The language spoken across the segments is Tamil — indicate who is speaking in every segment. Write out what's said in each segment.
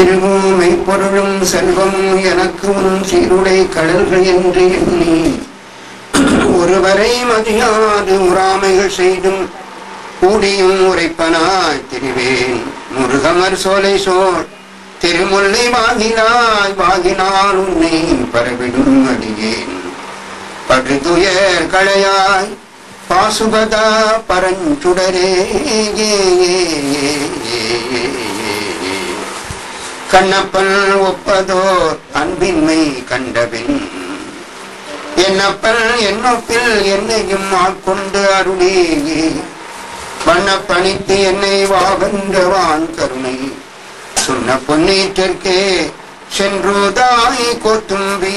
Speaker 1: திருவூமை பொருளும் செல்வம் எனக்கு உன் சீருடை கடல்கள் என்று எண்ணி ஒருவரை மதியாது உறாமைகள் செய்தும் கூடியும் உரைப்பனாய் திரிவேன் முருகமர் சோலை சோர் திருமுல்லை வாகினாய் வாகினால் உன்னை பரவிடும் அடியேன் படுதுயர் களையாய் பாசுபதா பரஞ்சுடரே ஏ, ஏ, ஏ, ஏ, ஏ. கண்ணப்பன் ஒப்பதோர் அன்பின்மை கண்டபின். என்னப்பன் என்னொப்பில் என்னையும் ஆட்கொண்டு அருளே வண்ணப்பணித்து என்னை வாவென்றவான் கருணை. சொன்ன பொன்னீற்றிற்கே சென்றுதாய் கோத்தும்பி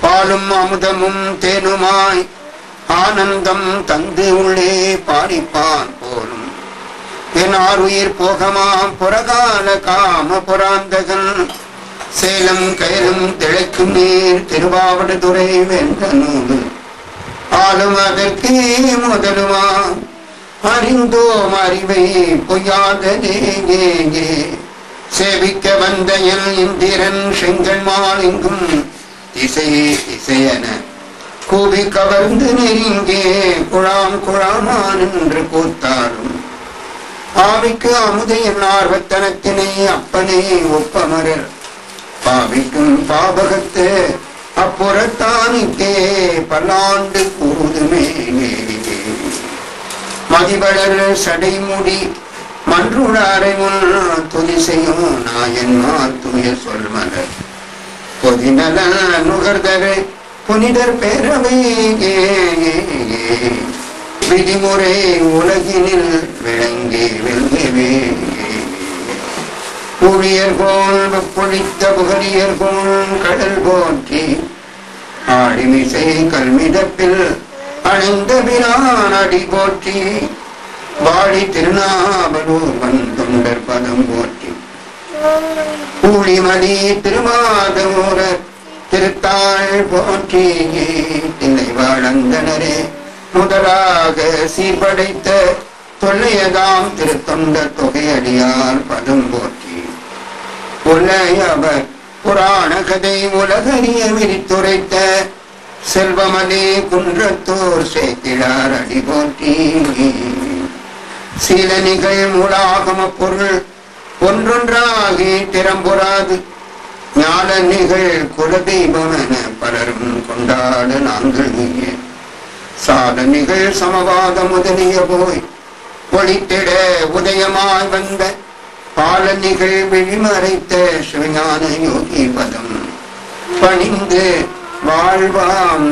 Speaker 1: பாலும் அமுதமும் தேனுமாய் ஆனந்தம் தந்து உள்ளே பாடிப்பான் போலும். என் உயிர் போகமாம் புறகால காம புராந்தகன். சேலம் கயலும் திளைக்கும் நீர் திருவாவடுதுறை வென்ற நூல் ஆளும் அதற்கே முதலுமா? அறிந்தோம் அறிவை பொய்யாததே ஏ, சேவிக்க வந்த என் இந்திரன் செங்கன்மால் எங்கும்? திசையே திசையன கூவி கவர்ந்து நெருங்கே குழாம் குழாமான் என்று கூத்தாடும். பாவிக்கு அமுதையின் ஆர்வத்தனத்தினை அப்பனே ஒப்பமரர். பாவிக்கும் பாபகத்து அப்புறத்தானிக்கே பல்லாண்டு கூதுமே மதிபடர் சடைமுடி மன்றுடாரை முன் துதி செய்யும் நாயன்மார் தூய சொல்மலர் பொதிநல நுகர்தரு புனிதர் பேரவை விதிமுறை உலகினில் விளங்கி வெல்கவே ஊழியர்கோள் பொழித்த புகழியர்கோள் கடல் போற்றி ஆடிமிசை கல்மிதப்பில் அணிந்த பிரான் அடி போற்றி வாடி திருநாவலூர் வந்தொண்டர் பதம் போற்றி. ஊழிமணி திருமாதூரர் திருத்தாள் போற்றி. தில்லை வாழந்தனரே முதலாக சீர்படைத்த தொல்லையதாம் திருத்தொண்ட தொகையடியார் பதம் போற்றி. அவர் புராண கதை உலகறிய விரித்துரைத்த செல்வமலே குன்றத்தோர் சேர்த்திடார் அடி போற்றி சில நிகழ்மூலாகம பொருள் ஒன்றொன்றாகி திறம்புறாது. ஞான நிகழ் குலதெய்வம் என பலரும் கொண்டாட நாங்கள் நீயே சாதனைகள் சமவாத முதலிய போய் ஒளித்திட உதயமாய் வந்த பாலனிகள் விழிமறைத்த சிவஞான யோகி பதம் பணிந்து வாழ்வாம்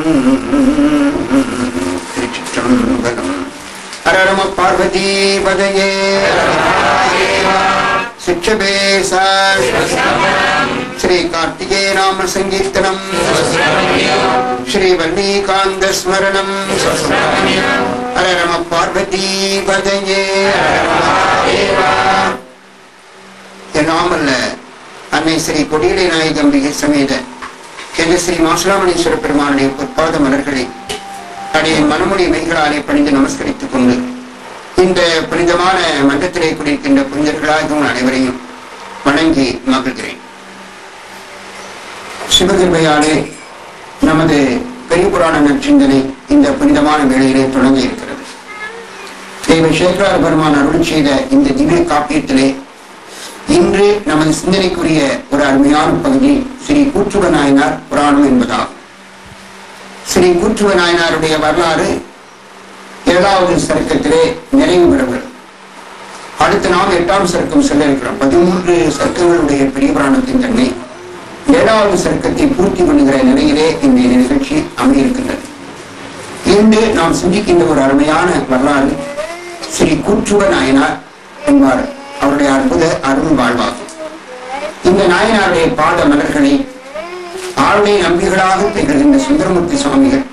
Speaker 1: திருச்சிற்றம்பலம். அரரம பார்வதி பதையே சிக்ஷபேச ஸ்ரீ கார்த்திகே நாம சங்கீர்த்தனம் ஸ்ரீ வல்லிகாந்த ஸ்மரணம் ஹரரம பார்வதி பதையே நாமல்ல அன்னை ஸ்ரீ கொடியடை நாயகம்பிகை சமேத என்று ஸ்ரீ மாசுலாமணீஸ்வர பெருமானுடைய பொற்பாத மலர்களை அடியின் மனமொழி மெய்களாலே பணிந்து நமஸ்கரித்துக் கொண்டு இந்த புனிதமான மன்றத்திலே குடியிருக்கின்ற புனிதர்களாகவும் அனைவரையும் வணங்கி மகிழ்கிறேன். சிவகிருமையாலே நமது பெரிய புராணங்கள் சிந்தனை இந்த புனிதமான வேளையிலே தொடங்கி இருக்கிறது. தெய்வ சேகரார பெருமான் அருள் செய்த இந்த திவ்ய காப்பியத்திலே இன்று நமது சிந்தனைக்குரிய ஒரு அருமையான பகுதி ஸ்ரீ கூற்றுவ நாயனார் புராணம் என்பதாகும். ஸ்ரீ கூற்றுவ நாயனாருடைய வரலாறு ஏழாவது சர்க்கத்திலே நிறைவு பெறுகிறது. அடுத்து நாம் எட்டாம் சர்க்கம் செல்ல இருக்கிறோம். பதிமூன்று சர்க்கங்களுடைய பெரிய புராணத்தின் தன்மை ஏழாவது சர்க்கத்தை பூர்த்தி பண்ணுகிற நிலையிலே இந்த நிகழ்ச்சி அமையிருக்கின்றது இன்று நாம் சிந்திக்கின்ற ஒரு அருமையான வரலாறு ஸ்ரீ கூற்றுவ நாயனார் என்பார். அவருடைய அற்புத அருள் வாழ்வாகும். இந்த நாயனாருடைய பாத மலர்களை ஆளுடைய நம்பிகளாக திகழ்கின்ற சுந்தரமூர்த்தி சுவாமிகள்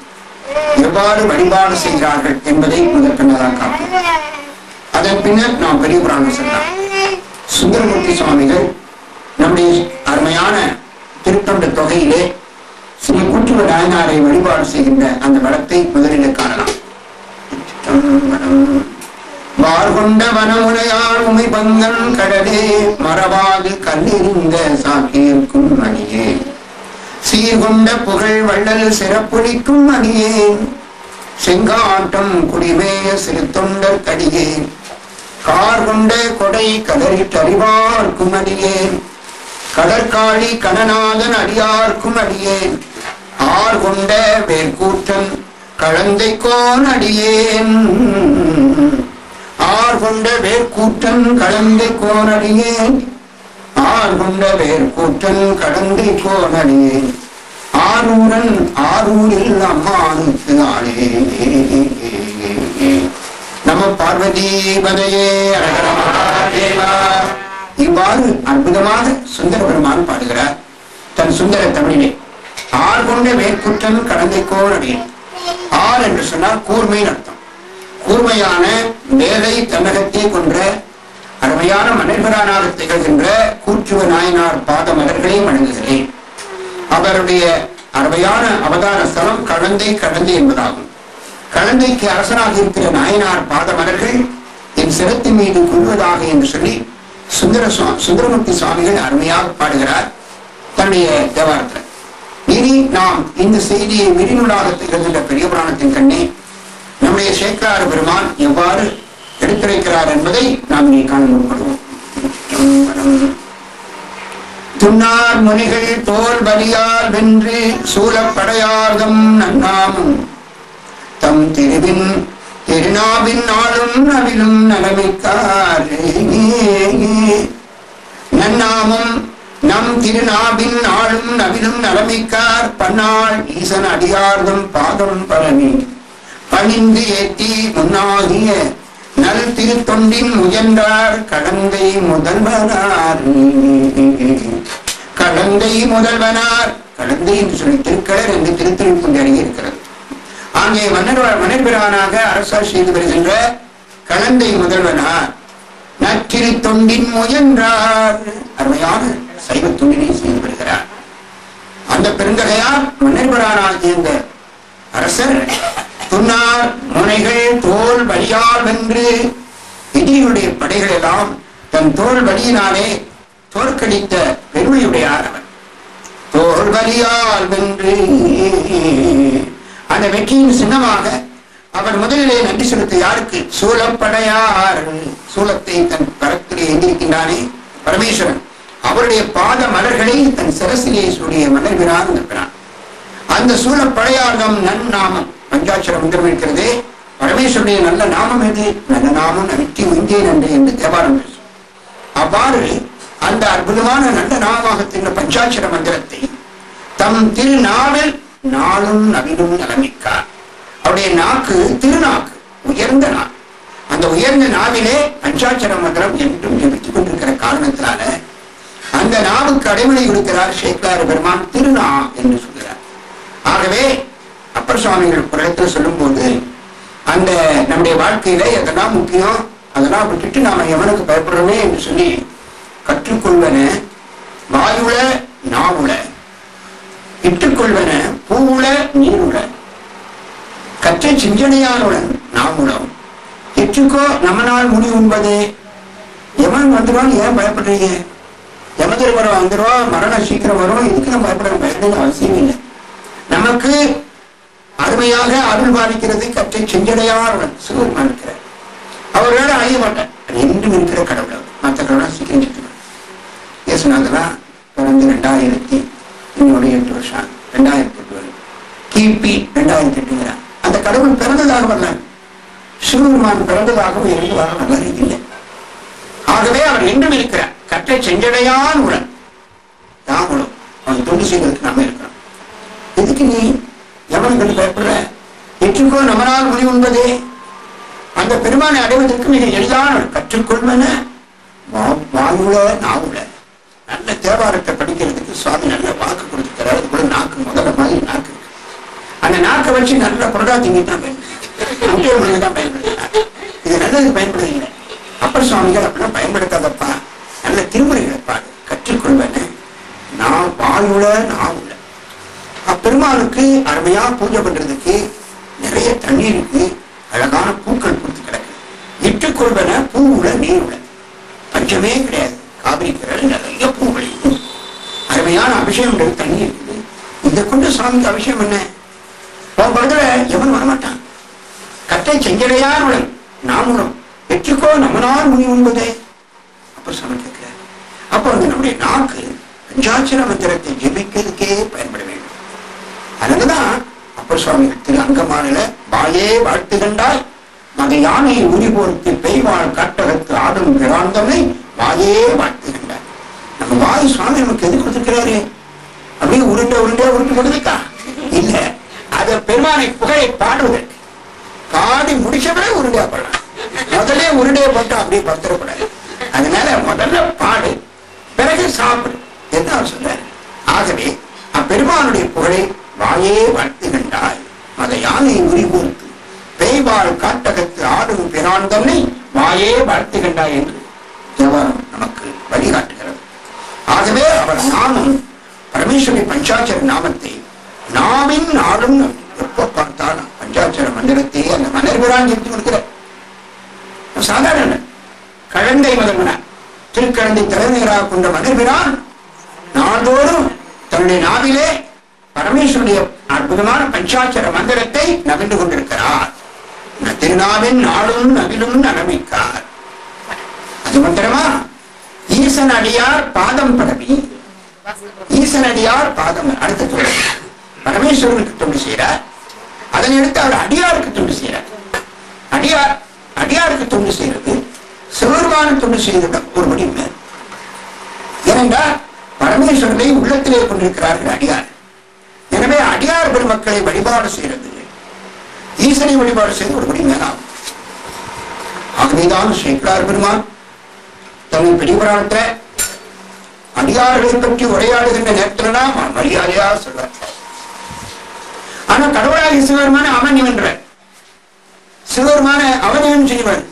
Speaker 1: எவ்வாறு வழிபாடு செய்கிறார்கள் என்பதை முதற்கண்ணதாக காப்போம் அதன் பின்னர் நாம் பெரிய புராணம் செல்லலாம். சுந்தரமூர்த்தி சுவாமிகள் நம்முடைய திருத்தொண்ட ஸ்ரீ குற்றுவ நாயனாரை வழிபாடு செய்கின்ற அந்த மடத்தை முதலில் காணலாம். வாழ்க வனமுனையார் உமை பங்கன் கடலே மரபாது கல்லிருந்த சாக்கியிருக்கும் மணியே சீர்கொண்ட புகழ் வள்ளல் சிறப்புளிக்கும் அணியேன் செங்காட்டம் குடிமேய சிறு தொண்டர் கடியே. கார் கொண்ட கொடை கதறிட்டறிவார்க்கும் அடியேன் கடற்காளி கணநாதன் அடியார்க்கும் அடியேன். ஆர் கொண்ட வேர்க்கூட்டன் கழந்தைக்கோன் அடியேன். ஆர் கொண்ட வேர்க்கூட்டன் கழந்தை அடியேன். ஆர் கொண்ட வேர்க்கூட்டன் கடந்தை கோன் அடியேன். ஆரூரன் ஆரூரில் அம்மானுக்கு ஆளே நம பார்வதி பதையே. இவ்வாறு அற்புதமாக சுந்தர பெருமான் பாடுகிறார். தன் சுந்தர தமிழிலே ஆர் கொண்ட மேற்குற்றல் கடந்தை கோரடியேன் ஆர் என்று சொன்னால் கூர்மையின் அர்த்தம். கூர்மையான மேலை தன்னகத்தை கொன்ற அருமையான மன்னர்களானாக திகழ்கின்ற கூற்றுவ நாயனார் பாத மலர்களையும் வணங்குகிறேன். அவருடைய அருமையான அவதார ஸ்தலம் கழந்தை கழந்தை என்பதாகும். கழந்தைக்கு அரசனாக இருக்கிற நாயனார் பாத மலர்கள் என் சிரத்தின் மீது கொள்வதாக என்று சொல்லி சுந்தர சுந்தரமூர்த்தி சுவாமிகள் அருமையாக பாடுகிறார் தன்னுடைய தேவாரத்தில். இனி நாம் இந்த செய்தியை விரிநூலாக திகழ்கின்ற பெரிய புராணத்தின் கண்ணே நம்முடைய சேக்கரார் பெருமான் எவ்வாறு எடுத்துரைக்கிறார் என்பதை நாம் இனி காண முற்படுவோம் துன்னார் முனிகள் தோல் பலியால் வென்று சூழப்படையார்தம் நன்னாமும் தம் திருவின் திருநாவின் நாளும் நவிலும் நலமிக்கார் நன்னாமும் நம் திருநாவின் நாளும் நவிலும் நலமிக்கார் பன்னாள் ஈசன் அடியார்தம் பாதம் பழனி பணிந்து ஏற்றி முன்னாகிய நல் திருத்தொண்டின் முயன்றார் கடந்தை முதல்வனார். கடந்தை முதல்வனார் கடந்தை என்று சொல்லி திருக்கடர் என்று திருத்திருப்பம் அருகே இருக்கிறது அங்கே மன்னர் மன்னர்பிரானாக அரசர் செய்து வருகின்ற கலந்தை முதல்வனார். நற்றிரு தொண்டின் முயன்றார். அருமையான சைவ தொண்டினை செய்து வருகிறார். அந்த பெருந்தகையார் மன்னர்பிரானாகிய இந்த அரசர். துன்னார் முனைகள் தோல் வழியால் வென்று எதிரியுடைய படைகள் எல்லாம் தன் தோல் வழியினாலே தோற்கடித்த பெருமையுடையார் அவர். தோல் வழியால் வென்று அந்த வெற்றியின் சின்னமாக அவர் முதலிலே நன்றி செலுத்த யாருக்கு? சூலப்படையார். சூலத்தை தன் கரத்திலே எங்கிருக்கின்றானே பரமேஸ்வரன். அவருடைய பாத மலர்களை தன் சிரசிலே சூடிய மலர்கிறான் இருக்கிறான் அந்த சூழப்படையார்தம் நன்னாமம் பஞ்சாட்சர மந்திரம் இருக்கிறதே பரமேஸ்வருடைய நல்ல நாமம் எது? நல்ல நாமம் வெற்றி உஞ்சே நன்றி என்று தேவாரம் பேசும் அவ்வாறு அந்த அற்புதமான நல்ல நாமமாக தின்ற பஞ்சாட்சர மந்திரத்தை தம் திருநாவல் நாளும் நவிலும் நலமிக்கார் அவருடைய நாக்கு திருநாக்கு உயர்ந்த நாக்கு அந்த உயர்ந்த நாவிலே பஞ்சாட்சர மந்திரம் என்றும் ஜபித்துக் கொண்டிருக்கிற காரணத்தினால அந்த நாவுக்கு அடைமொழி கொடுக்கிறார் சேக்கலார் பெருமான் திருநா என்று சொல்கிறார். ஆகவே அப்பர் சுவாமிகள் புறத்தில் சொல்லும்போது அந்த நம்முடைய வாழ்க்கையில எதெல்லாம் முக்கியம் அதெல்லாம் விட்டுட்டு நாம எவனுக்கு பயப்படுறோமே என்று சொல்லி கற்றுக்கொள்வன வாயுல நாவுல இட்டுக்கொள்வன பூவுல நீருல கற்றை நாம் உணவும். எற்றுக்கோ நம்ம நாள் முடி உண்பது. எவன் வந்துடும் ஏன் பயப்படுறீங்க? யமதர்மரம் வந்துடும் மரணம் சீக்கிரம் வரும்? இதுக்கு நம்ம பயப்பட பயப்பட அவசியம் இல்லை. நமக்கு அருமையாக அருள் பாதிக்கிறது கற்றை செஞ்சடையாருடன் சிவபெருமான் இருக்கிறார். அவர்களோட அழிய மாட்டார். அது என்றும் இருக்கிற கடவுள் மற்ற கடவுளாக சீக்கிரம் செத்துவார் இயேசுநாதனா பிறந்து ரெண்டாயிரத்தி இன்னொரு எட்டு வருஷம் ரெண்டாயிரத்தி எட்டு. வரும் கிபி ரெண்டாயிரத்தி எட்டுங்கிறார் அந்த கடவுள் பிறந்ததாக வரலாறு சிவபெருமான் பிறந்ததாகவும் இருந்து வர வரலாறு இல்லை. ஆகவே அவர் என்றும் இருக்கிறார். கற்றை செஞ்சடையான் உடன். நாமளும் அவன் தொண்டு செய்வதற்கு நாம இருக்கிறோம். இதுக்கு நீ எவனுக்கு பயப்படுற? எற்றுக்கோ நம்மளால் முடிவு உண்பதே. அந்த பெருமானை அடைவதற்கு மிக எளிதான ஒரு கற்றுக்கொள்வன வா- வாயுல நாவுல நல்ல தேவாரத்தை படிக்கிறதுக்கு சுவாமி நல்ல வாக்கு கொடுத்து அது கூட நாக்கு முதல்ல மாதிரி நாக்கு. அந்த நாக்கை வச்சு நல்லா புரடா திங்கி தான் பயன்படுத்தி தான் பயன்படுத்தினார் இது நல்லது பயன்படுத்தீங்க அப்பர் சுவாமிகள் அப்படிலாம் பயன்படுத்தாதப்பா. நல்ல திருமுறைகளை பாரு. கற்றுக்கொள்வேன். நான் வாயுல உள்ள. அப்பெருமாளுக்கு அருமையா பூஜை பண்றதுக்கு நிறைய தண்ணீர் இருக்கு. அழகான பூக்கள் கொடுத்து கிடக்கு. இட்டு பெற்றுக்கொள்வன நீர் உள்ள. பஞ்சமே கிடையாது காவிரி கடல் நிறைய பூக்கள் அருமையான அபிஷேகம்ன்றது தண்ணி இருக்குது இதை கொண்டு சுவாமிக்கு அபிஷேகம் என்ன? உன் பதில எவன் வரமாட்டான்? கட்டை செஞ்சடையார் உடன் நாமும் வெற்றிக்கோ நம்மனால் முனி உண்பதே அப்ப சுவாமி கேட்கிறார் அப்போ வந்து நம்முடைய நாக்கு பஞ்சாட்சர மந்திரத்தை ஜெபிக்கிறதுக்கே பயன்பட வேண்டும். அதனாலதான் அப்பர் சுவாமிகள் திரு அங்கமானில வாயே வாழ்த்து கண்டால் மத யானை உரிபோருக்கு பெய்வாள் கட்டகத்து ஆடும் பிராந்தமை வாயே வாழ்த்து கண்டார். நம்ம வாயு சுவாமி நமக்கு எது கொடுத்திருக்கிறாரு? அப்படியே உருண்டை உருண்டை உருட்டு கொடுத்துருக்கா இல்ல. அத பெருமானை புகழை பாடுவதற்கு பாடி முடிச்சவரை உருண்டையா போடலாம். முதல்ல உருண்டையை போட்டு அப்படியே பத்திரப்படாது அதனால முதல்ல பாடு பிறகு சாப்பிடு என்று அவர் சொன்னார் ஆகவே அப்பெருமானுடைய புகழை வாயே வாழ்த்துகின்றாய் அந்த யானை உரிபூர்த்து பெய்வாள் காட்டகத்து ஆடும் பிரான் தன்னை வாயே வாழ்த்துகின்றாய் என்று தேவாரம் நமக்கு வழிகாட்டு. ஆகவே அவர் நாமும் பரமேஸ்வரி பஞ்சாட்சர நாமத்தை நாவின் நாடும் எப்ப பார்த்தாலும் பஞ்சாட்சர மந்திரத்தை அந்த மலர்பிரான் எடுத்து கொடுக்கிறார். சாதாரண கழந்தை முதல்வனார் திருக்கழந்தை தலைநகராக கொண்ட மலர்பிரான் நாள்தோறும் தன்னுடைய நாவிலே பரமேஸ்வருடைய அற்புதமான பஞ்சாட்சர மந்திரத்தை நவிழ்ந்து கொண்டிருக்கிறார். திருநாவின் நாளும் நவிலும் நலமிக்கார் அது மந்திரமா? ஈசன் அடியார் பாதம் பரவி ஈசன் அடியார் பாதம் அடுத்த பரமேஸ்வரனுக்கு தொண்டு செய்கிறார் அதனை எடுத்து அவர் அடியாருக்கு தொண்டு செய்கிறார் அடியார் அடியாருக்கு தொண்டு செய்கிறது சிவருமான தொண்டு செய்த ஒரு முடிவு. ஏனென்றால் பரமேஸ்வரனை உள்ளத்திலே கொண்டிருக்கிறார்கள் அடியார். எனவே அடியார் பெருமக்களை வழிபாடு செய்கிறது ஈசனை வழிபாடு செய்து ஒரு முடிவு மேலாகும். ஆகவேதான் சேர்க்கிறார் பெருமான் தன் பெரியபுராணத்தை அடியார்களை பற்றி உரையாடுகின்ற நேரத்துல தான் மரியாதையா சொல்ற ஆனா கடவுளாகி சிவருமான அவன் என்ற சிவருமான அவனையும் செய்வார்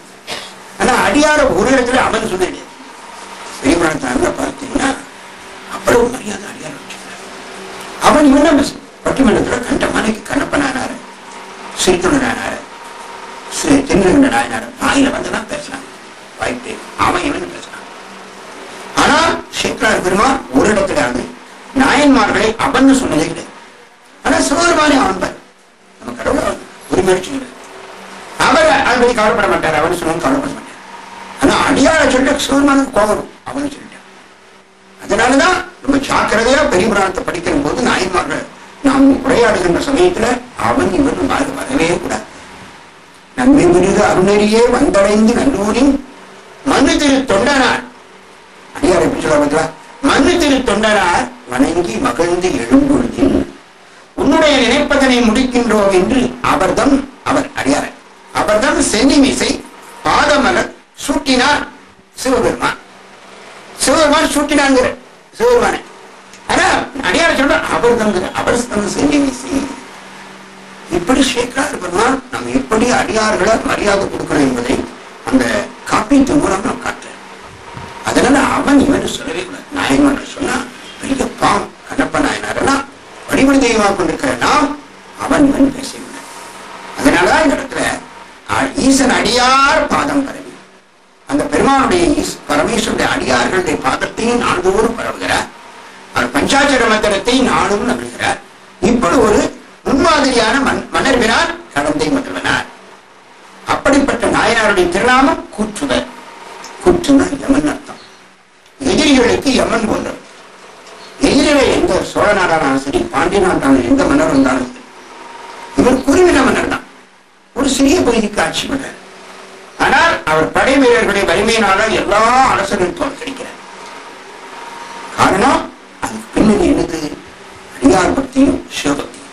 Speaker 1: ஆனா அடியார ஒரு இடத்துல அவன் சொல்ல முடியாது பார்த்தீங்கன்னா அவ்வளவு மரியாதை அடியார் அவன் இவன் பட்டிமன்றத்துல கண்ட மனைக்கு கண்ணப்பனானாரு சிரித்துணரானாரு திருநகண்ட நாயனார் வாயில வந்துதான் பேசினான் வாய்ப்பு அவன் இவன் பேசுறான் ஆனா பெருமான் ஒரு இடத்துல நாயன்மார்களை அவன் சொன்னதே கிடையாது ஆனா சிவபெருமானே அவன் நம்ம கடவுளை உரிமை அவர் அதை பத்தி கவலைப்பட மாட்டார். அவனு சொன்னாலும் கவலைப்பட மாட்டார். ஆனா அடியாரை சொல்லிட்டு சிவபெருமானுக்கு கோபம். அவனு சொல்லிட்டான் அதனாலதான் ரொம்ப ஜாக்கிரதையா பெரிய புராணத்தை படிக்கிற போது நாயன்மார்கள் நாம் உரையாடுகின்ற சமயத்துல அவன் இவன் மாறு வரவே கூடாது. நன்மை மிருக அருணரியே வந்தடைந்து நல்லூரின் மனு திரு தொண்டனார் அடியார் எப்படி சொல்ல பார்த்தா மனு திரு தொண்டனார் வணங்கி மகிழ்ந்து எழும்பொழுதில் உன்னுடைய நினைப்பதனை முடிக்கின்றோம் என்று அவர்தம் அவர் அடியார் அவர்தம் சென்னிமிசை பாதமலர் சூட்டினார் சிவபெருமான். சிவபெருமான் சூட்டினாங்கிற சிவபெருமான. ஆனா அடியார சொல்ற அவர் தங்கிற அவர் தங்க சென்னிமிசை. இப்படி சேக்கரார் பெருமான் நம்ம எப்படி அடியார்களை மரியாதை கொடுக்கணும் என்பதை அந்த காப்பீட்டு மூலம் நாம் அதனால அவன் இவன் சொல்லவே கூடாது. என்று சொன்னா பெரிய பாம் கண்ணப்ப நாயனாரெல்லாம் வடிவடி தெய்வமா கொண்டிருக்கிற நாம் அவன் இவன் பேசவில்லை அதனாலதான் இந்த இடத்துல ஈசன் அடியார் பாதம் பரவி. அந்த பெருமானுடைய பரமேஸ்வருடைய அடியார்களுடைய பாதத்தையும் நாள்தோறும் பரவுகிறார். அவர் பஞ்சாட்சர மந்திரத்தை நாளும் நகர்கிறார் இப்படி ஒரு முன்மாதிரியான மன் மன்னர்வினார் கடந்தை முதல்வனார் அப்படிப்பட்ட நாயனாருடைய திருநாமம் கூற்றுவர் கூற்றுனா எமன் அர்த்தம். எதிரிகளுக்கு எமன் போன்றவர் எதிரிகளை எந்த சோழ நாடானாலும் சரி பாண்டிய நாட்டாலும் எந்த மன்னர் வந்தாலும் சரி இவர் குருவின மன்னர் தான் ஒரு சிறிய பகுதிக்கு ஆட்சி பண்றார். ஆனால் அவர் படை வீரர்களுடைய வலிமையினால எல்லா அரசர்களும் தோற்கடிக்கிறார். காரணம் அதுக்கு பின்னணி என்னது அடியார் பக்தியும் சிவபக்தியும்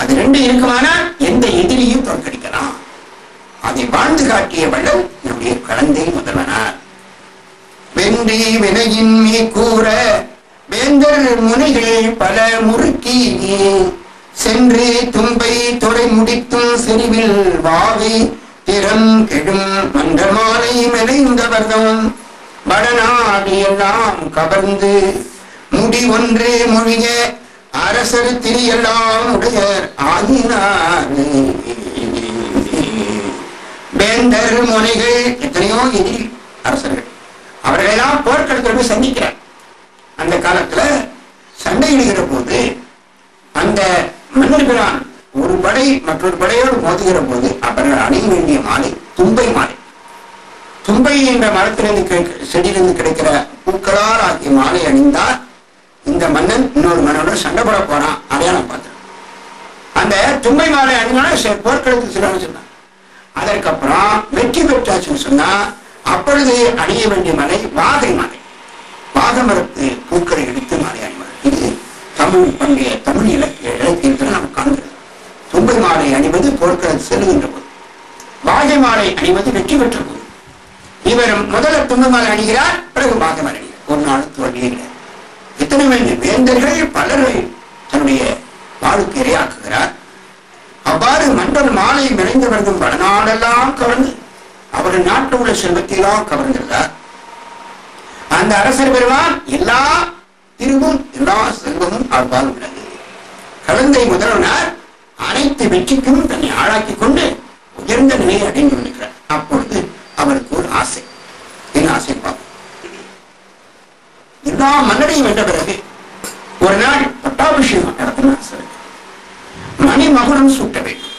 Speaker 1: அது ரெண்டு இருக்குமானால் எந்த எதிரியும் தோற்கடிக்கலாம். அதை வாழ்ந்து காட்டிய வள்ளல் நம்முடைய கலந்தை முதல்வனார். வென்றி வினையின் நீ கூற வேந்தர் முனிகள் பல முறுக்கி நீ. சென்று தும்பை தொலை முடித்தும் செறிவில் வாவி திறம் கெடும் மன்றமாலை மெனைந்தவர்தம். வடநாடு எல்லாம் கவர்ந்து முடி ஒன்று மொழிய அரசர் திரியெல்லாம் உடையர் ஆகினார். வேந்தர் முனைகள் எத்தனையோ எதிரி அரசர்கள். அவர்களெல்லாம் போர்க்களத்தில் போய் சந்திக்கிறார். அந்த காலத்துல சண்டையிடுகிற போது அந்த மன்னர்பிரான் ஒரு படை மற்றொரு படையோடு மோதுகிற போது அவர்கள் அணிய வேண்டிய மாலை தும்பை மாலை. தும்பை என்ற மரத்திலிருந்து செடியிலிருந்து கிடைக்கிற பூக்களால் ஆகிய மாலை அணிந்தால் இந்த மன்னன் இன்னொரு மன்னனோட சண்டை போட போறான் அடையாளம் பார்த்தான். அந்த தும்பை மாலை அணிந்தாலும் போர்க்களத்துக்கு சிலர் சொன்னான். அதற்கப்புறம் வெற்றி பெற்றாச்சுன்னு சொன்னா அப்பொழுது அணிய வேண்டிய மலை வாகை மலை. வாகமரத்து பூக்களை எடுத்து மாலை அணிவார் இது தமிழ் பண்டைய தமிழ் இலக்கிய இலக்கியத்தில் நாம் காண்கிறோம் தும்பை மாலை அணிவது போர்க்களத்து செல்லுகின்ற போது. வாகை மாலை அணிவது வெற்றி பெற்ற போது. இவர் முதல்ல தும்பை மாலை அணிகிறார் பிறகு வாகை மாலை அணிகிறார். ஒரு நாள் தோல்வியே இத்தனை வேந்தர்கள் பலரை தன்னுடைய வாழ்க்கை இரையாக்குகிறார். அவ்வாறு மண்டல் மாலை நிறைந்தவர்கள் வடநாடெல்லாம் கவர்ந்து அவர் நாட்டு உள்ள செல்வத்தையெல்லாம் கவர்ந்திருந்தார். அந்த அரசர் பெருமான் எல்லா திருவும் எல்லா செல்வமும் அவர்பால் உள்ளது. கலந்தை முதல்வனார் அனைத்து வெற்றிக்கும் தன்னை ஆளாக்கிக் கொண்டு உயர்ந்த நிலையை அடைந்து கொண்டிருக்கிறார் அப்பொழுது அவருக்கு ஒரு ஆசை. என்ன ஆசை பார்ப்போம். எல்லா மன்னரையும் வென்ற பிறகு ஒரு நாள் பட்டாபிஷேகம் நடத்தணும் ஆசை இருக்கு. மணிமகுடம் சூட்ட வேண்டும்.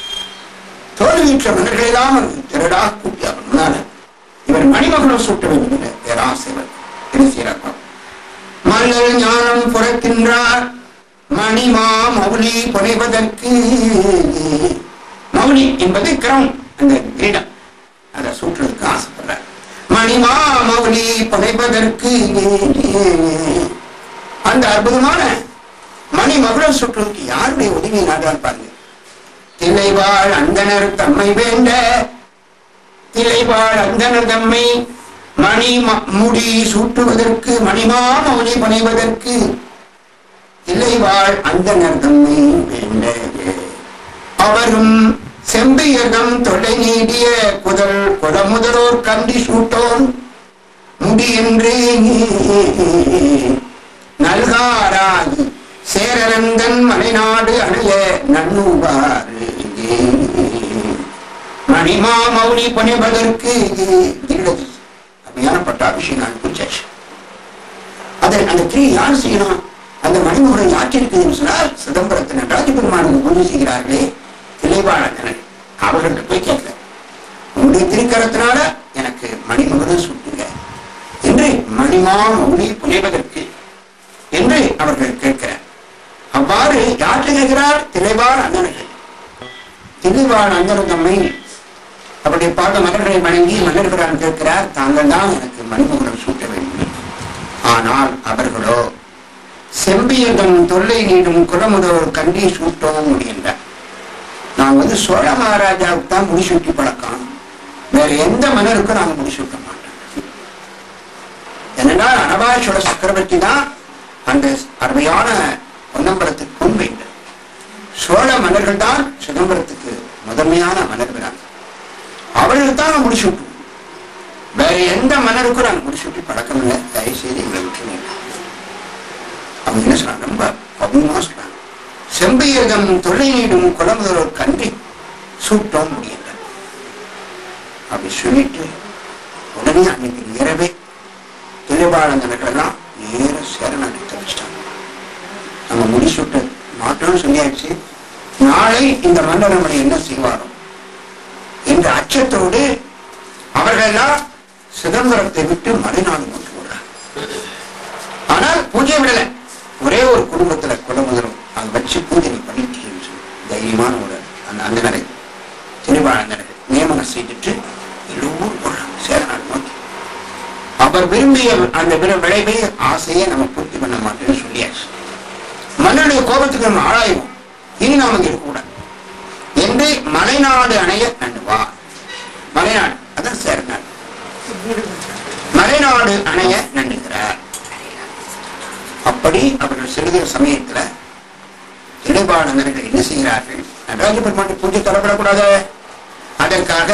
Speaker 1: தோல்வியுற்ற மன்னர்களை தான் திருடா கூட்டி அவர் இவர் மணிமகுடம் சூட்ட வேண்டும் என்ற பேராசை வருது. என்ன செய்யறார் ஞானம் புறக்கின்றார். மணிமா மௌலி புனைவதற்கு. மௌலி என்பது கிரம் அந்த கிரீடம். அதை சூட்டுறதுக்கு ஆசைப்படுறார். மணிமா மௌலி புனைவதற்கு. அந்த அற்புதமான மணி மகுடம் சுற்றுவதற்கு யாருடைய உதவி நாடால் பாருங்க. திளைவாள் அந்தனர் தம்மை வேண்ட திளைவாள் அந்தனர் தம்மை மணி முடி சூட்டுவதற்கு மணிமா மௌலி புனைவதற்கு திளைவாள் அந்தனர் தம்மை வேண்ட. அவரும் செம்பியகம் தொலை நீடிய குதல் குடமுதலோர் கண்டி சூட்டோன் முடி என்று நல்காராய் சேரரந்தன் மலைநாடு அணைய நன்னுவார் மணிமா மௌனி பணிவதற்கு இருந்தது அருமையான பட்டாபிஷேகம் நான் அதை அந்த கிரி யார் செய்யணும்? அந்த மணிமுகரை யாற்றிருக்குதுன்னு சொன்னால் சிதம்பரத்தின் ராஜபெருமானுக்கு பூஜை செய்கிறார்களே திளைவாளர்கள் அவர்கள்ட்ட போய் கேட்க. உங்களுடைய திருக்கரத்தினால எனக்கு மணிமுகரம் சுட்டுங்க. என்று மணிமா மௌனி புனைவதற்கு என்று அவர்கள் கேட்கிறார். அவ்வாறு யாற்று கேட்கிறார்? திளைவாள் அண்ணனுக்கு. திருவாள் அண்ணன் தம்மை அவருடைய பாத மலர்களை வணங்கி மன்னர்களால் கேட்கிறார் தாங்கள் தான் எனக்கு மணிமுகரம் சூட்ட வேண்டும். ஆனால் அவர்களோ செம்பியதம் தொல்லை நீடும் குலமுதவர் கண்டி சூட்டவும் முடிகின்றார் நான் வந்து சோழ மகாராஜாவுக்கு தான் முடிசூட்டி பழக்கம். வேற எந்த மன்னருக்கும் நாங்கள் முடிசூட்ட மாட்டோம் என்னன்னா அனபாய சோழ சக்கரவர்த்தி தான் அந்த அருமையான பொன்னம்பலத்துக்கு முன் வைத்தார் சோழ மன்னர்கள் தான் சிதம்பரத்துக்கு முதன்மையான மன்னர்கள் அவர்கள் தான் முடிச்சு விட்டு வேற எந்த மன்னருக்கும் நாங்கள் முடிச்சு விட்டு பழக்கம் இல்லை. தயவு செய்து எங்களை விட்டுருங்க அவங்க என்ன சொல்றாங்க ரொம்ப கவுனமா சொல்றாங்க. செம்பியகம் தொல்லை நீடும் குளமுதலோர் சூட்டவும் சூட்டோம் முடியல அப்படி சொல்லிட்டு உடனே அன்னைக்கு இரவே எல்லாம் நேர சேர நாட்டை தெரிவிச்சிட்டாங்க நம்ம முடிசூட்ட மாட்டோம்னு சொல்லியாச்சு. நாளை இந்த மன்னர் நம்மளை என்ன செய்வாரோ என்ற அச்சத்தோடு அவர்களெல்லாம் சிதம்பரத்தை விட்டு மலைநாடு கொண்டு போறாங்க ஆனால் பூஜை விடல. ஒரே ஒரு குடும்பத்துல குலமுதலும் அதை வச்சு பூஜை பண்ணிட்டு தைரியமான ஒரு அந்த அந்தனரை திருவாழ் அந்தனரை நியமனம் செய்துட்டு எல்லோரும் போடுறாங்க சேரநாடு நோக்கி. அவர் விரும்பிய அந்த விர- விளைவை ஆசையை நம்ம பூர்த்தி பண்ண மாட்டேன்னு சொல்லியாச்சு. கோபத்துக்கு நம்ம ஆளாயுவோம் இனி நாம இங்க இருக்கக்கூடாது. என்று மலைநாடு அணைய நண்டுவா மலைநாடு அதான் சேர்ந்தார் மலைநாடு அணைய நண்டுகிறார் அப்படி அவர்கள் சிறிது சமயத்துல இடைபாடனர்கள் என்ன செய்கிறார்கள்? நடராஜ பெருமாட்டு பூஜை தொடரப்படக்கூடாது அதற்காக